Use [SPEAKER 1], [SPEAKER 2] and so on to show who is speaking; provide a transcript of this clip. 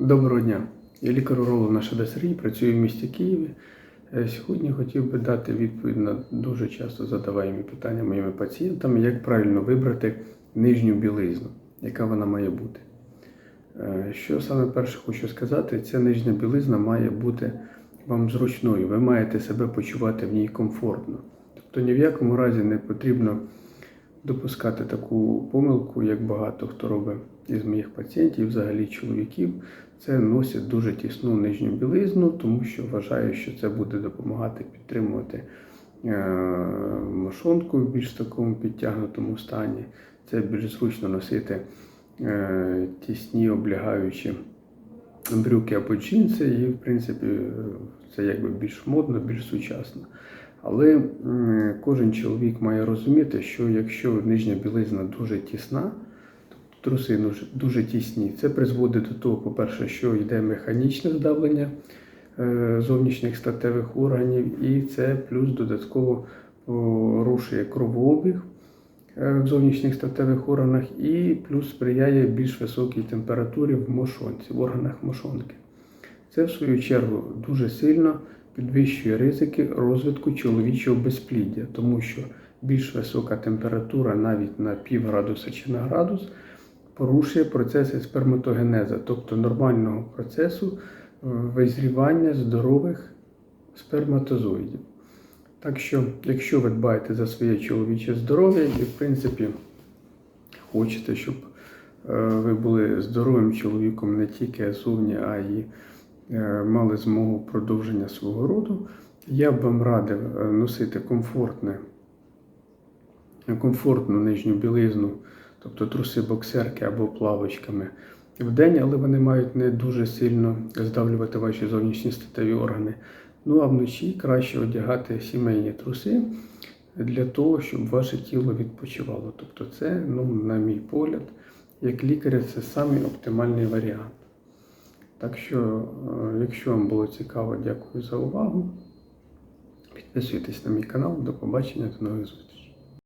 [SPEAKER 1] Доброго дня. Я лікар-уролог наш Ада Сергій, працюю в місті Києві. Е, Сьогодні хотів би дати відповідь на дуже часто задаваємі питання моїми пацієнтами, як правильно вибрати нижню білизну, яка вона має бути. Е, Що саме перше хочу сказати, ця нижня білизна має бути вам зручною. Ви маєте себе почувати в ній комфортно. Тобто ні в якому разі не потрібно допускати таку помилку, як багато хто робить із моїх пацієнтів, взагалі чоловіків, це носять дуже тісну нижню білизну, тому що вважаю, що це буде допомагати підтримувати е, мошонку в більш такому підтягнутому стані. Це більш зручно носити е, тісні облягаючі брюки або джинси, і в принципі це якби більш модно, більш сучасно. Але кожен чоловік має розуміти, що якщо нижня білизна дуже тісна, тобто труси дуже- тісні, це призводить до того, по-перше, що йде механічне здавлення е, зовнішніх статевих органів, і це плюс додатково порушує кровообіг е, в зовнішніх статевих органах, і плюс сприяє більш високій температурі в мошонці, в органах мошонки. Це, в свою чергу, дуже сильно підвищує ризики розвитку чоловічого безпліддя, тому що більш висока температура навіть на пів градуса чи на градус порушує процеси сперматогенеза, тобто нормального процесу е, визрівання здорових сперматозоїдів. Так що, якщо ви дбаєте за своє чоловіче здоров'я і, в принципі, хочете, щоб е, ви були здоровим чоловіком не тільки зовні, а й мали змогу продовження свого роду, я б вам радив е, носити комфортне, комфортну нижню білизну, тобто труси боксерки або плавочками в день, але вони мають не дуже сильно здавлювати ваші зовнішні статеві органи. Ну а вночі краще одягати сімейні труси для того, щоб ваше тіло відпочивало. Тобто, це, ну, на мій погляд, як лікаря, це самий оптимальний варіант. Так що, е, якщо вам було цікаво, дякую за увагу. Підписуйтесь на мій канал. До побачення, до нових зустрічей.